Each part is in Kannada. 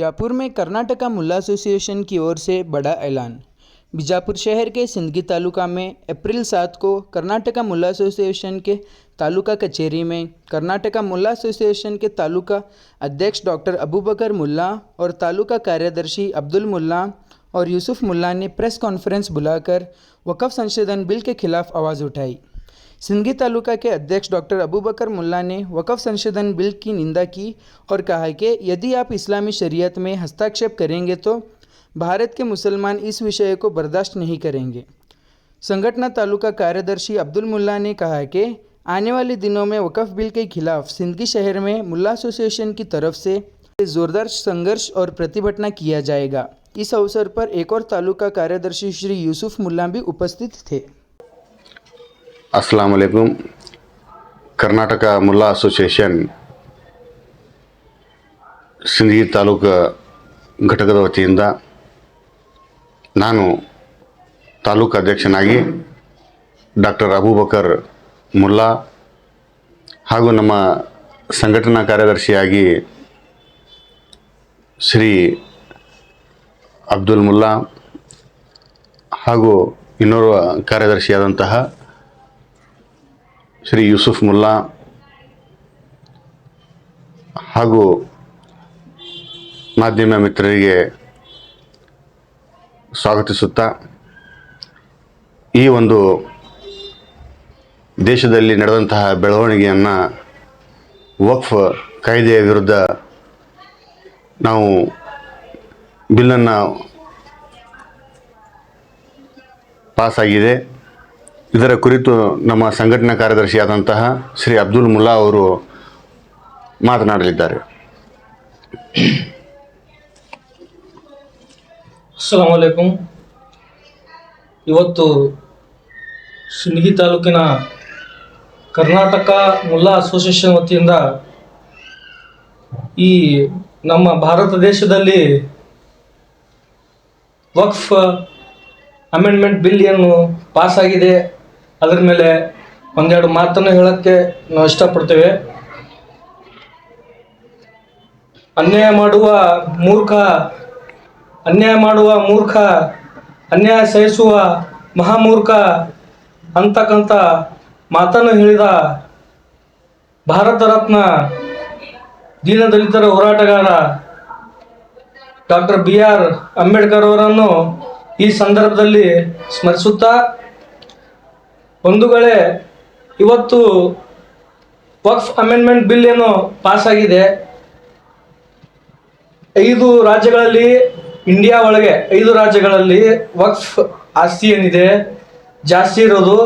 बीजापुर में कर्नाटका मुल्ला एसोसिएशन की ओर से बड़ा ऐलान। बीजापुर शहर के सिंदगी तालुका में अप्रैल सात को कर्नाटका मुल्ला एसोसिएशन के तालुका कचेरी में कर्नाटका मुल्ला एसोसिएशन के तालुका अध्यक्ष डॉक्टर अबूबकर मुल्ला और तालुका कार्यदर्शी अब्दुल मुल्ला और यूसुफ मुल्ला ने प्रेस कॉन्फ्रेंस बुलाकर वक़फ़ संशोधन बिल के खिलाफ आवाज़ उठाई। सिंदगी तालुका के अध्यक्ष डॉक्टर अबूबकर मुल्ला ने वक़फ़ संशोधन बिल की निंदा की और कहा कि यदि आप इस्लामी शरीयत में हस्तक्षेप करेंगे तो भारत के मुसलमान इस विषय को बर्दाश्त नहीं करेंगे। संगठना तालुका कार्यदर्शी अब्दुल मुल्ला ने कहा कि आने वाले दिनों में वक़फ़ बिल के खिलाफ सिंदगी शहर में मुल्ला एसोसिएशन की तरफ़ से ज़ोरदार संघर्ष और प्रतिभटना किया जाएगा। इस अवसर पर एक और तालुका कार्यदर्शी श्री यूसुफ मुल्ला भी उपस्थित थे। ಅಸ್ಲಾಂ ಅಲೈಕುಂ ಕರ್ನಾಟಕ ಮುಲ್ಲಾ ಅಸೋಸಿಯೇಷನ್ ಸಿಂದಗಿ ತಾಲೂಕು ಘಟಕದ ವತಿಯಿಂದ ನಾನು ತಾಲೂಕು ಅಧ್ಯಕ್ಷನಾಗಿ ಡಾಕ್ಟರ್ ಅಬೂಬಕರ್ ಮುಲ್ಲಾ ಹಾಗೂ ನಮ್ಮ ಸಂಘಟನಾ ಕಾರ್ಯದರ್ಶಿಯಾಗಿ ಶ್ರೀ ಅಬ್ದುಲ್ ಮುಲ್ಲಾ ಹಾಗೂ ಇನ್ನೋರ್ವ ಕಾರ್ಯದರ್ಶಿಯಾದಂತಹ ಶ್ರೀ ಯೂಸುಫ್ ಮುಲ್ಲಾ ಹಾಗೂ ಮಾಧ್ಯಮ ಮಿತ್ರರಿಗೆ ಸ್ವಾಗತಿಸುತ್ತಾ ಈ ಒಂದು ದೇಶದಲ್ಲಿ ನಡೆದಂತಹ ಬೆಳವಣಿಗೆಯನ್ನು ವಕ್ಫ್ ಕಾಯ್ದೆಯ ವಿರುದ್ಧ ನಾವು ಬಿಲ್ಲನ್ನು ಪಾಸಾಗಿದೆ. ಇದರ ಕುರಿತು ನಮ್ಮ ಸಂಘಟನಾ ಕಾರ್ಯದರ್ಶಿಯಾದಂತಹ ಶ್ರೀ ಅಬ್ದುಲ್ ಮುಲ್ಲಾ ಅವರು ಮಾತನಾಡಲಿದ್ದಾರೆ. ವಲೈಕುಂ ಇವತ್ತು ಸಿಂದಗಿ ತಾಲೂಕಿನ ಕರ್ನಾಟಕ ಮುಲ್ಲಾ ಅಸೋಸಿಯೇಷನ್ ವತಿಯಿಂದ ಈ ನಮ್ಮ ಭಾರತ ದೇಶದಲ್ಲಿ ವಕ್ಫ್ ಅಮೆಂಡ್ಮೆಂಟ್ ಬಿಲ್ ಏನು ಪಾಸ್ ಆಗಿದೆ ಅದರ ಮೇಲೆ ಒಂದೆರಡು ಮಾತನ್ನು ಹೇಳೋಕ್ಕೆ ನಾವು ಇಷ್ಟಪಡ್ತೇವೆ. ಅನ್ಯಾಯ ಮಾಡುವ ಮೂರ್ಖ, ಅನ್ಯಾಯ ಮಾಡುವ ಮೂರ್ಖ, ಅನ್ಯಾಯ ಸಹಿಸುವ ಮಹಾಮೂರ್ಖ ಅಂತಕ್ಕಂಥ ಮಾತನ್ನು ಹೇಳಿದ ಭಾರತ ರತ್ನ ದೀನದಲಿತರ ಹೋರಾಟಗಾರ ಡಾಕ್ಟರ್ ಬಿ ಆರ್ ಅಂಬೇಡ್ಕರ್ ಅವರನ್ನು ಈ ಸಂದರ್ಭದಲ್ಲಿ ಸ್ಮರಿಸುತ್ತಾ ಬಂಧುಗಳೇ ಇವತ್ತು ವಕ್ಫ್ ಅಮೆಂಡ್ಮೆಂಟ್ ಬಿಲ್ ಏನು ಪಾಸ್ ಆಗಿದೆ, ಐದು ರಾಜ್ಯಗಳಲ್ಲಿ, ಇಂಡಿಯಾ ಒಳಗೆ ಐದು ರಾಜ್ಯಗಳಲ್ಲಿ ವಕ್ಫ್ ಆಸ್ತಿ ಏನಿದೆ, ಜಾಸ್ತಿ ಇರೋದು,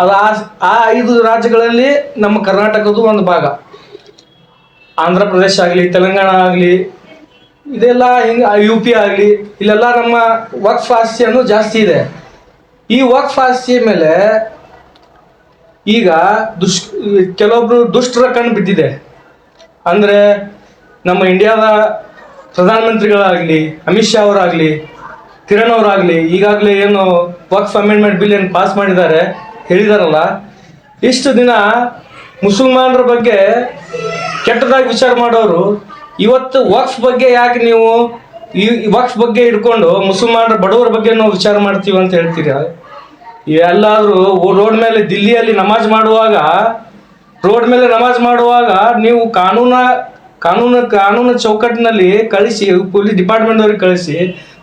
ಅದು ಆ ಆ ಐದು ರಾಜ್ಯಗಳಲ್ಲಿ ನಮ್ಮ ಕರ್ನಾಟಕದ್ದು ಒಂದು ಭಾಗ. ಆಂಧ್ರ ಪ್ರದೇಶ ಆಗಲಿ, ತೆಲಂಗಾಣ ಆಗಲಿ, ಇದೆಲ್ಲ ಹಿಂಗೆ ಯು ಪಿ ಆಗಲಿ, ಇಲ್ಲೆಲ್ಲ ನಮ್ಮ ವಕ್ಫ್ ಆಸ್ತಿಯನ್ನು ಜಾಸ್ತಿ ಇದೆ. ಈ ವಕ್ಫ್ ಆಸ್ತಿಯ ಮೇಲೆ ಈಗ ದುಷ್, ಕೆಲವೊಬ್ರು ದುಷ್ಟರ ಕಣ್ಣು ಬಿದ್ದಿದೆ. ಅಂದರೆ ನಮ್ಮ ಇಂಡಿಯಾದ ಪ್ರಧಾನಮಂತ್ರಿಗಳಾಗಲಿ, ಅಮಿತ್ ಶಾ ಅವರಾಗಲಿ, ಕಿರಣ್ ಅವರಾಗಲಿ, ಈಗಾಗಲೇ ಏನು ವಕ್ಫ್ ಅಮೆಂಡ್ಮೆಂಟ್ ಬಿಲ್ ಏನು ಪಾಸ್ ಮಾಡಿದ್ದಾರೆ, ಹೇಳಿದಾರಲ್ಲ, ಇಷ್ಟು ದಿನ ಮುಸಲ್ಮಾನರ ಬಗ್ಗೆ ಕೆಟ್ಟದಾಗಿ ವಿಚಾರ ಮಾಡೋರು, ಇವತ್ತು ವಕ್ಫ್ ಬಗ್ಗೆ ಯಾಕೆ ನೀವು ಈ ವಕ್ಫ್ ಬಗ್ಗೆ ಇಟ್ಕೊಂಡು ಮುಸಲ್ಮಾನರ ಬಡವರ ಬಗ್ಗೆ ನಾವು ವಿಚಾರ ಮಾಡ್ತೀವಿ ಅಂತ ಹೇಳ್ತೀರಾ? ಎಲ್ಲಾದರೂ ರೋಡ್ ಮೇಲೆ ದಿಲ್ಲಿಯಲ್ಲಿ ನಮಾಜ್ ಮಾಡುವಾಗ, ರೋಡ್ ಮೇಲೆ ನಮಾಜ್ ಮಾಡುವಾಗ ನೀವು ಕಾನೂನ, ಕಾನೂನು ಕಾನೂನು ಚೌಕಟ್ಟಿನಲ್ಲಿ ಕಳಿಸಿ, ಪೊಲೀಸ್ ಡಿಪಾರ್ಟ್ಮೆಂಟ್ ಅವ್ರಿಗೆ ಕಳಿಸಿ,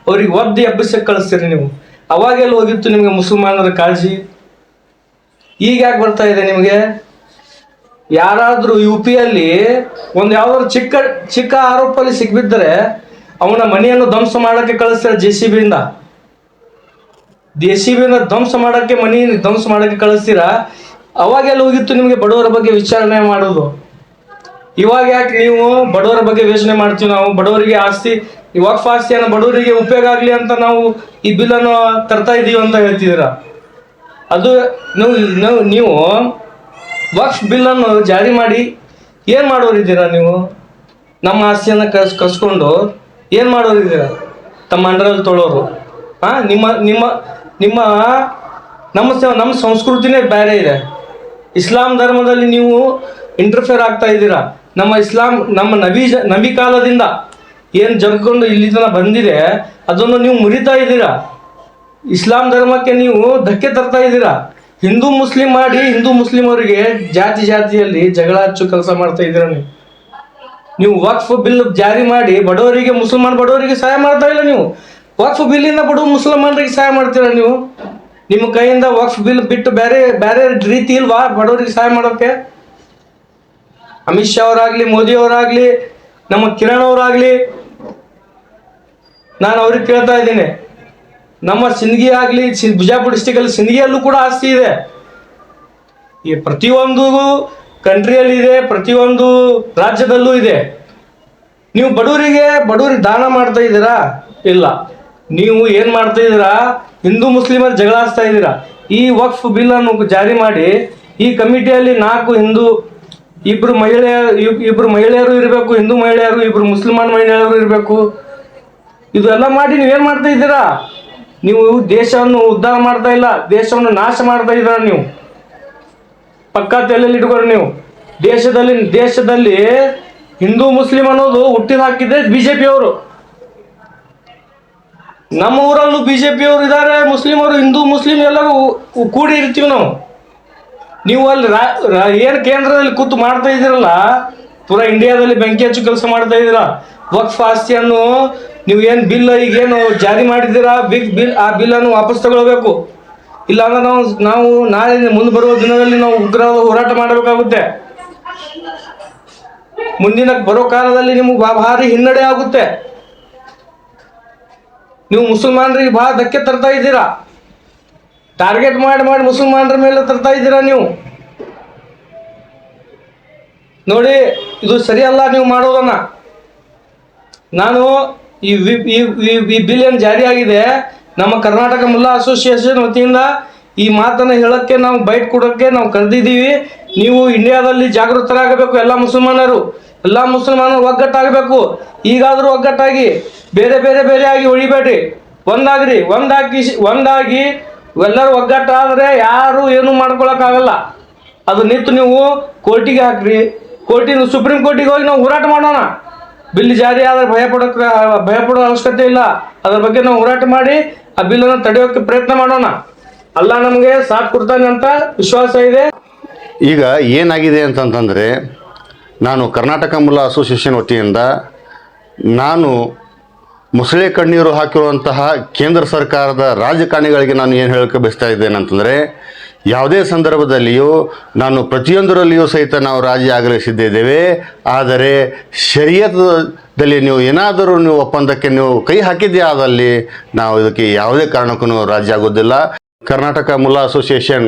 ಅವ್ರಿಗೆ ಒದ್ದಿ ಅಭ್ಯಸಕ್ಕೆ ಕಳಿಸ್ತೀರಿ ನೀವು. ಅವಾಗೆಲ್ಲ ಹೋಗಿತ್ತು ನಿಮಗೆ ಮುಸಲ್ಮಾನರ ಕಾಳಜಿ? ಈಗ ಯಾಕೆ ಬರ್ತಾ ಇದೆ ನಿಮಗೆ? ಯಾರಾದರೂ ಯು ಪಿಯಲ್ಲಿ ಒಂದು ಯಾವ್ದಾದ್ರು ಚಿಕ್ಕ ಚಿಕ್ಕ ಆರೋಪಲ್ಲಿ ಸಿಕ್ಬಿದ್ದರೆ ಅವನ ಮನೆಯನ್ನು ಧ್ವಂಸ ಮಾಡೋಕ್ಕೆ ಕಳಿಸ್ತಾರೆ ಜೆ ಸಿ ಬಿಯಿಂದ ಜೆ ಸಿ ಬಿನ ಧ್ವಂಸ ಮಾಡೋಕ್ಕೆ ಮನಿ ಧ್ವಂಸ ಮಾಡೋಕ್ಕೆ ಕಳಿಸ್ತೀರಾ? ಅವಾಗೆಲ್ಲ ಹೋಗಿತ್ತು ನಿಮಗೆ ಬಡವರ ಬಗ್ಗೆ ವಿಚಾರಣೆ ಮಾಡೋದು ಇವಾಗ ಯಾಕೆ ನೀವು ಬಡವರ ಬಗ್ಗೆ ಯೋಚನೆ ಮಾಡ್ತೀವಿ ನಾವು? ಬಡವರಿಗೆ ಆಸ್ತಿ, ಇವಾಗ ಆಸ್ತಿಯನ್ನು ಬಡವರಿಗೆ ಉಪಯೋಗ ಆಗಲಿ ಅಂತ ನಾವು ಈ ಬಿಲ್ಲನ್ನು ತರ್ತಾ ಇದ್ದೀವಿ ಅಂತ ಹೇಳ್ತಿದ್ದೀರಾ? ಅದು ನೀವು ನೀವು ವಕ್ಫ್ ಬಿಲ್ಲನ್ನು ಜಾರಿ ಮಾಡಿ ಏನು ಮಾಡೋರಿದ್ದೀರಾ ನೀವು? ನಮ್ಮ ಆಸ್ತಿಯನ್ನು ಕಸ್, ಕಸ್ಕೊಂಡು ಏನು ಮಾಡೋರಿದ್ದೀರಾ? ತಮ್ಮ ಅಂಡ್ರಲ್ಲಿ ತೊಳೋರು. ಹಾಂ ನಿಮ್ಮ ನಿಮ್ಮ ನಿಮ್ಮ, ನಮ್ಮ ನಮ್ಮ ಸಂಸ್ಕೃತಿನೇ ಬೇರೆ ಇದೆ. ಇಸ್ಲಾಂ ಧರ್ಮದಲ್ಲಿ ನೀವು ಇಂಟರ್ಫೇರ್ ಆಗ್ತಾ ಇದ್ದೀರಾ? ನಮ್ಮ ಇಸ್ಲಾಂ, ನಮ್ಮ ನಬಿ ನಬಿ ಕಾಲದಿಂದ ಏನು ಜರ್ಕೊಂಡು ಇಲ್ಲಿ ತನಕ ಬಂದಿದೆ, ಅದನ್ನು ನೀವು ಮುರಿತಾ ಇದ್ದೀರಾ? ಇಸ್ಲಾಂ ಧರ್ಮಕ್ಕೆ ನೀವು ಧಕ್ಕೆ ತರ್ತಾ ಇದ್ದೀರಾ? ಹಿಂದೂ ಮುಸ್ಲಿಂ ಮಾಡಿ ಹಿಂದೂ ಮುಸ್ಲಿಂ ಅವರಿಗೆ ಜಾತಿ ಜಾತಿಯಲ್ಲಿ ಜಗಳ ಹಚ್ಚು ಕೆಲಸ ಮಾಡ್ತಾ ಇದ್ದೀರ ನೀವು? ನೀವು ವಕ್ಫ್ ಬಿಲ್ ಜಾರಿ ಮಾಡಿ ಬಡವರಿಗೆ, ಮುಸಲ್ಮಾನ್ ಬಡವರಿಗೆ ಸಹಾಯ ಮಾಡ್ತಾ ಇಲ್ಲ ನೀವು? ವಕ್ಫ್ ಬಿಲ್ಲಿಂದ ಬಡವ ಮುಸಲ್ಮಾನರಿಗೆ ಸಹಾಯ ಮಾಡ್ತೀರಾ ನೀವು? ನಿಮ್ಮ ಕೈಯಿಂದ ವಕ್ಫ್ ಬಿಲ್ ಬಿಟ್ಟು ಬೇರೆ ಬೇರೆ ರೀತಿ ಇಲ್ವಾ ಬಡವರಿಗೆ ಸಹಾಯ ಮಾಡೋಕೆ? ಅಮಿತ್ ಶಾ ಅವರಾಗ್ಲಿ, ಮೋದಿ ಅವರಾಗ್ಲಿ, ನಮ್ಮ ಕಿರಣ್ ಅವರಾಗ್ಲಿ, ನಾನು ಅವ್ರಿಗೆ ಕೇಳ್ತಾ ಇದ್ದೀನಿ. ನಮ್ಮ ಸಿಂದಗಿ ಆಗಲಿ ಬಿಜಾಪುರ ಡಿಸ್ಟಿಕಲ್ಲಿ ಸಿಂದಗಿಯಲ್ಲೂ ಕೂಡ ಆಸ್ತಿ ಇದೆ. ಈ ಪ್ರತಿಯೊಂದು ಕಂಟ್ರಿಯಲ್ಲಿ ಇದೆ, ಪ್ರತಿಯೊಂದು ರಾಜ್ಯದಲ್ಲೂ ಇದೆ. ನೀವು ಬಡವರಿಗೆ ಬಡವರಿಗೆ ದಾನ ಮಾಡ್ತಾ ಇದ್ದೀರಾ? ಇಲ್ಲ. ನೀವು ಏನು ಮಾಡ್ತಾ ಇದ್ದೀರಾ? ಹಿಂದೂ ಮುಸ್ಲಿಮರ ಜಗಳ ಹಚ್ತಾ ಇದ್ದೀರಾ? ಈ ವಕ್ಫ್ ಬಿಲ್ ಅನ್ನು ಜಾರಿ ಮಾಡಿ ಈ ಕಮಿಟಿಯಲ್ಲಿ ನಾಲ್ಕು ಹಿಂದೂ ಇಬ್ರು ಮಹಿಳೆಯರು ಇಬ್- ಇಬ್ರು ಮಹಿಳೆಯರು ಇರಬೇಕು, ಹಿಂದೂ ಮಹಿಳೆಯರು, ಇಬ್ರು ಮುಸ್ಲಿಮಾನ್ ಮಹಿಳೆಯರು ಇರಬೇಕು. ಇದೆಲ್ಲ ಮಾಡಿ ನೀವೇನು ಮಾಡ್ತಾ ಇದ್ದೀರಾ? ನೀವು ದೇಶವನ್ನು ಉದ್ಧಾರ ಮಾಡ್ತಾ ಇಲ್ಲ, ದೇಶವನ್ನು ನಾಶ ಮಾಡ್ತಾ ಇದ್ದೀರಾ ನೀವು? ಪಕ್ಕ ತಲೆಯಲ್ಲಿ ಇಟ್ಕೊರಿ ನೀವು. ದೇಶದಲ್ಲಿ ದೇಶದಲ್ಲಿ ಹಿಂದೂ ಮುಸ್ಲಿಂ ಅನ್ನೋದು ಹುಟ್ಟಿದ ಹಾಕಿದ್ರೆ ಬಿಜೆಪಿ ಅವರು ನಮ್ಮ ಊರಲ್ಲೂ ಬಿ ಜೆ ಪಿಯವರು ಇದ್ದಾರೆ ಮುಸ್ಲಿಂ ಅವರು ಹಿಂದೂ ಮುಸ್ಲಿಂ ಎಲ್ಲರೂ ಕೂಡಿ ಇರ್ತೀವಿ ನಾವು. ನೀವು ಅಲ್ಲಿ ಏನು ಕೇಂದ್ರದಲ್ಲಿ ಕೂತು ಮಾಡ್ತಾ ಇದ್ದೀರಲ್ಲ, ಪೂರಾ ಇಂಡಿಯಾದಲ್ಲಿ ಬೆಂಕಿ ಹಚ್ಚು ಕೆಲಸ ಮಾಡ್ತಾ ಇದ್ದೀರಾ? ವಕ್ಫ್ ಆಸ್ತಿಯನ್ನು ನೀವು ಏನು ಬಿಲ್ ಈಗೇನು ಜಾರಿ ಮಾಡಿದ್ದೀರಾ? ಬಿಗ್ ಬಿಲ್ ಆ ಬಿಲ್ಲನ್ನು ವಾಪಸ್ ತಗೊಳ್ಬೇಕು. ಇಲ್ಲಾಂದ್ರೆ ನಾವು ನಾವು ನಾಳೆ ಮುಂದೆ ಬರುವ ದಿನದಲ್ಲಿ ನಾವು ಉಗ್ರ ಹೋರಾಟ ಮಾಡಬೇಕಾಗುತ್ತೆ. ಮುಂದಿನ ಬರೋ ಕಾಲದಲ್ಲಿ ನಿಮಗೆ ಭಾರಿ ಹಿನ್ನಡೆ ಆಗುತ್ತೆ. ನೀವು ಮುಸಲ್ಮಾನರಿಗೆ ಭಾಳ ಧಕ್ಕೆ ತರ್ತಾ ಇದ್ದೀರಾ? ಟಾರ್ಗೆಟ್ ಮಾಡಿ ಮಾಡಿ ಮುಸಲ್ಮಾನರ ಮೇಲೆ ತರ್ತಾ ಇದ್ದೀರಾ ನೀವು? ನೋಡಿ, ಇದು ಸರಿಯಲ್ಲ ನೀವು ಮಾಡೋದನ್ನ. ನಾನು ಈ ವಿ- ಈ, ಈ- ಈ ಬಿಲ್ ಏನು ಜಾರಿ ಆಗಿದೆ? ನಮ್ಮ ಕರ್ನಾಟಕ ಮುಲ್ಲಾ ಅಸೋಸಿಯೇಷನ್ ವತಿಯಿಂದ ಈ ಮಾತನ್ನು ಹೇಳಕ್ಕೆ ನಾವು ಬೈಟ್ ಕೊಡೋಕ್ಕೆ ನಾವು ಕರೆದಿದ್ದೀವಿ. ನೀವು ಇಂಡಿಯಾದಲ್ಲಿ ಜಾಗೃತರಾಗಬೇಕು ಎಲ್ಲ ಮುಸಲ್ಮಾನರು. ಎಲ್ಲ ಮುಸಲ್ಮಾನರು ಒಗ್ಗಟ್ಟಾಗಬೇಕು. ಈಗಾದರೂ ಒಗ್ಗಟ್ಟಾಗಿ ಬೇರೆ ಬೇರೆ ಬೇರೆ ಆಗಿ ಉಳಿಬೇಡ್ರಿ. ಒಂದಾಗ್ರಿ, ಒಂದಾಗಿ ಒಂದಾಗಿ ಎಲ್ಲರೂ ಒಗ್ಗಟ್ಟಾದರೆ ಯಾರು ಏನು ಮಾಡ್ಕೊಳಕ್ಕಾಗಲ್ಲ. ಅದು ನಿಂತು ನೀವು ಕೋರ್ಟಿಗೆ ಹಾಕ್ರಿ. ಕೋರ್ಟಿನ ಸುಪ್ರೀಂ ಕೋರ್ಟಿಗೆ ಹೋಗಿ ನಾವು ಹೋರಾಟ ಮಾಡೋಣ. ಬಿಲ್ ಜಾರಿ ಆದರೆ ಭಯ ಪಡೋಕೆ, ಭಯ ಪಡೋ ಅವಶ್ಯಕತೆ ಇಲ್ಲ. ಅದ್ರ ಬಗ್ಗೆ ನಾವು ಹೋರಾಟ ಮಾಡಿ ಆ ಬಿಲ್ಲನ್ನು ತಡೆಯೋಕೆ ಪ್ರಯತ್ನ ಮಾಡೋಣ. ಅಲ್ಲ ನಮಗೆ ಸಾಥ್ ಕೊಡ್ತಾನೆ ಅಂತ ವಿಶ್ವಾಸ ಇದೆ. ಈಗ ಏನಾಗಿದೆ ಅಂತಂತಂದರೆ ನಾನು ಕರ್ನಾಟಕ ಮೂಲ ಅಸೋಸಿಯೇಷನ್ ವತಿಯಿಂದ ನಾನು ಮೊಸಳೆ ಕಣ್ಣೀರು ಹಾಕಿರುವಂತಹ ಕೇಂದ್ರ ಸರ್ಕಾರದ ರಾಜಕಾರಣಿಗಳಿಗೆ ನಾನು ಏನು ಹೇಳಕ್ಕೆ ಬಯಸ್ತಾ ಇದ್ದೇನೆ ಅಂತಂದರೆ, ಯಾವುದೇ ಸಂದರ್ಭದಲ್ಲಿಯೂ ನಾನು ಪ್ರತಿಯೊಂದರಲ್ಲಿಯೂ ಸಹಿತ ನಾವು ರಾಜಿ ಆಗಲಿಸಿದ್ದೇವೆ ಆದರೆ ಶರೀಯತದಲ್ಲಿ ನೀವು ಏನಾದರೂ ನೀವು ಒಪ್ಪಂದಕ್ಕೆ ನೀವು ಕೈ ಹಾಕಿದ್ದೇ ಆದಲ್ಲಿ ನಾವು ಇದಕ್ಕೆ ಯಾವುದೇ ಕಾರಣಕ್ಕೂ ರಾಜಿ ಆಗೋದಿಲ್ಲ. ಕರ್ನಾಟಕ ಮುಲ್ಲಾ ಅಸೋಸಿಯೇಷನ್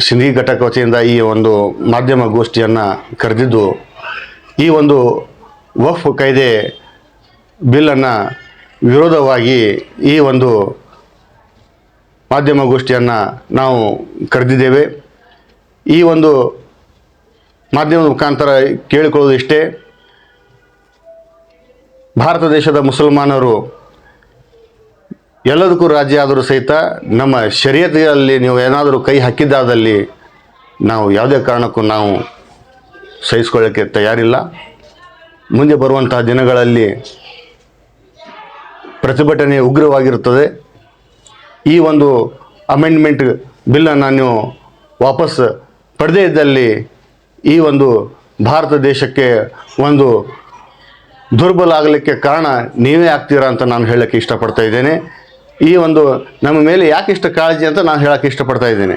ಸಿಂಧಿ ಘಟಕ ವತಿಯಿಂದ ಈ ಒಂದು ಮಾಧ್ಯಮ ಗೋಷ್ಠಿಯನ್ನು ಕರೆದಿದ್ದು ಈ ಒಂದು ವಫ್ ಕಾಯ್ದೆ ಬಿಲ್ಲನ್ನು ವಿರೋಧವಾಗಿ ಈ ಒಂದು ಮಾಧ್ಯಮ ಗೋಷ್ಠಿಯನ್ನು ನಾವು ಕರೆದಿದ್ದೇವೆ. ಈ ಒಂದು ಮಾಧ್ಯಮದ ಮುಖಾಂತರ ಕೇಳಿಕೊಳ್ಳೋದು ಇಷ್ಟೇ. ಭಾರತ ದೇಶದ ಮುಸಲ್ಮಾನರು ಎಲ್ಲದಕ್ಕೂ ರಾಜ್ಯ ಆದರೂ ಸಹಿತ ನಮ್ಮ ಶರೀಯತಿಯಲ್ಲಿ ನೀವು ಏನಾದರೂ ಕೈ ಹಾಕಿದ್ದಾದಲ್ಲಿ ನಾವು ಯಾವುದೇ ಕಾರಣಕ್ಕೂ ನಾವು ಸಹಿಸ್ಕೊಳ್ಳೋಕ್ಕೆ ತಯಾರಿಲ್ಲ. ಮುಂದೆ ಬರುವಂತಹ ದಿನಗಳಲ್ಲಿ ಪ್ರತಿಭಟನೆ ಉಗ್ರವಾಗಿರುತ್ತದೆ. ಈ ಒಂದು ಅಮೆಂಡ್ಮೆಂಟ್ ಬಿಲ್ಲನ್ನು ನೀವು ವಾಪಸ್ ಪಡೆದೇ ಇದ್ದಲ್ಲಿ ಈ ಒಂದು ಭಾರತ ದೇಶಕ್ಕೆ ಒಂದು ದುರ್ಬಲ ಆಗಲಿಕ್ಕೆ ಕಾರಣ ನೀವೇ ಆಗ್ತೀರಾ ಅಂತ ನಾನು ಹೇಳೋಕ್ಕೆ ಇಷ್ಟಪಡ್ತಾ ಇದ್ದೇನೆ. ಈ ಒಂದು ನಮ್ಮ ಮೇಲೆ ಯಾಕೆ ಇಷ್ಟ ಕಾಳಜಿ ಅಂತ ನಾನು ಹೇಳೋಕ್ಕೆ ಇಷ್ಟಪಡ್ತಾ ಇದ್ದೇನೆ.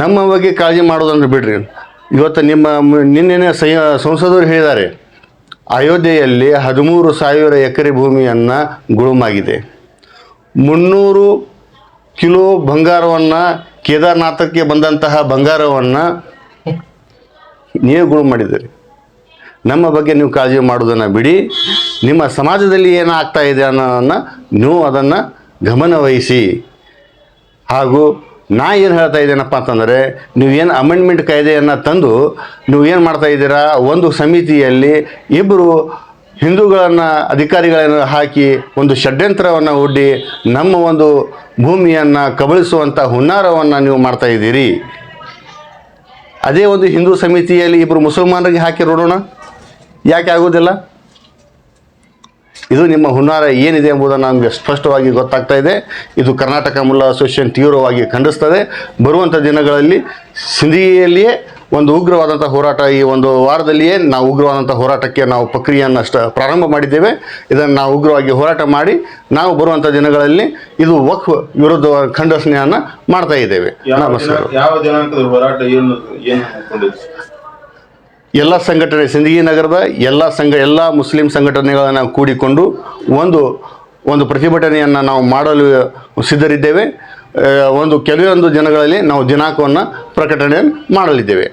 ನಮ್ಮ ಬಗ್ಗೆ ಕಾಳಜಿ ಮಾಡೋದಂದ್ರೆ ಬಿಡ್ರಿ. ಇವತ್ತು ನಿಮ್ಮ ನಿನ್ನೆ ಸಂಸದರು ಹೇಳಿದ್ದಾರೆ, ಅಯೋಧ್ಯೆಯಲ್ಲಿ ಹದಿಮೂರು ಸಾವಿರ ಎಕರೆ ಭೂಮಿಯನ್ನು ಗುಳುಮಾಗಿದೆ. ಮುನ್ನೂರು ಕಿಲೋ ಬಂಗಾರವನ್ನು ಕೇದಾರ್ನಾಥಕ್ಕೆ ಬಂದಂತಹ ಬಂಗಾರವನ್ನು ನೀವು ಗುಳು ಮಾಡಿದ್ದೀರಿ. ನಮ್ಮ ಬಗ್ಗೆ ನೀವು ಕಾಳಜಿ ಮಾಡೋದನ್ನು ಬಿಡಿ, ನಿಮ್ಮ ಸಮಾಜದಲ್ಲಿ ಏನಾಗ್ತಾ ಇದೆ ಅನ್ನೋದನ್ನು ನೀವು ಅದನ್ನು ಗಮನವಹಿಸಿ. ಹಾಗೂ ನಾ ಏನು ಹೇಳ್ತಾ ಇದ್ದೇನಪ್ಪ ಅಂತಂದರೆ, ನೀವೇನು ಅಮೆಂಡ್ಮೆಂಟ್ ಕಾಯ್ದೆಯನ್ನು ತಂದು ನೀವು ಏನು ಮಾಡ್ತಾ ಇದ್ದೀರಾ? ಒಂದು ಸಮಿತಿಯಲ್ಲಿ ಇಬ್ಬರು ಹಿಂದೂಗಳನ್ನು, ಅಧಿಕಾರಿಗಳನ್ನು ಹಾಕಿ ಒಂದು ಷಡ್ಯಂತ್ರವನ್ನು ಒಡ್ಡಿ ನಮ್ಮ ಒಂದು ಭೂಮಿಯನ್ನು ಕಬಳಿಸುವಂಥ ಹುನ್ನಾರವನ್ನು ನೀವು ಮಾಡ್ತಾ ಇದ್ದೀರಿ. ಅದೇ ಒಂದು ಹಿಂದೂ ಸಮಿತಿಯಲ್ಲಿ ಇಬ್ಬರು ಮುಸಲ್ಮಾನರಿಗೆ ಹಾಕಿ ನೋಡೋಣ ಯಾಕೆ ಆಗೋದಿಲ್ಲ? ಇದು ನಿಮ್ಮ ಹುನ್ನಾರ ಏನಿದೆ ಎಂಬುದನ್ನು ನಮಗೆ ಸ್ಪಷ್ಟವಾಗಿ ಗೊತ್ತಾಗ್ತಾ ಇದೆ. ಇದು ಕರ್ನಾಟಕ ಮುಲ್ಲಾ ಅಸೋಸಿಯೇಷನ್ ತೀವ್ರವಾಗಿ ಖಂಡಿಸ್ತದೆ. ಬರುವಂಥ ದಿನಗಳಲ್ಲಿ ಸಿಂಧಿಯಲ್ಲಿಯೇ ಒಂದು ಉಗ್ರವಾದಂಥ ಹೋರಾಟ ಈ ಒಂದು ವಾರದಲ್ಲಿಯೇ ನಾವು ಉಗ್ರವಾದಂಥ ಹೋರಾಟಕ್ಕೆ ನಾವು ಪ್ರಕ್ರಿಯೆಯನ್ನು ಅಷ್ಟ ಪ್ರಾರಂಭ ಮಾಡಿದ್ದೇವೆ. ಇದನ್ನು ನಾವು ಉಗ್ರವಾಗಿ ಹೋರಾಟ ಮಾಡಿ ನಾವು ಬರುವಂಥ ದಿನಗಳಲ್ಲಿ ಇದು ವಕ್ ವಿರುದ್ಧ ಖಂಡನೆಯನ್ನು ಮಾಡ್ತಾ ಇದ್ದೇವೆ. ನಮಸ್ಕಾರ. ಯಾವ ದಿನಾಂಕದ ಹೋರಾಟ ಏನು ಏನು ಎಲ್ಲ ಸಂಘಟನೆ ಸಿಂಧಗಿ ನಗರದ ಎಲ್ಲ ಸಂಘ, ಎಲ್ಲ ಮುಸ್ಲಿಂ ಸಂಘಟನೆಗಳನ್ನು ಕೂಡಿಕೊಂಡು ಒಂದು ಒಂದು ಪ್ರತಿಭಟನೆಯನ್ನು ನಾವು ಮಾಡಲು ಸಿದ್ಧರಿದ್ದೇವೆ. ಒಂದು ಕೆಲವೊಂದು ದಿನಗಳಲ್ಲಿ ನಾವು ದಿನಾಂಕವನ್ನು ಪ್ರಕಟಣೆ ಮಾಡಲಿದ್ದೇವೆ.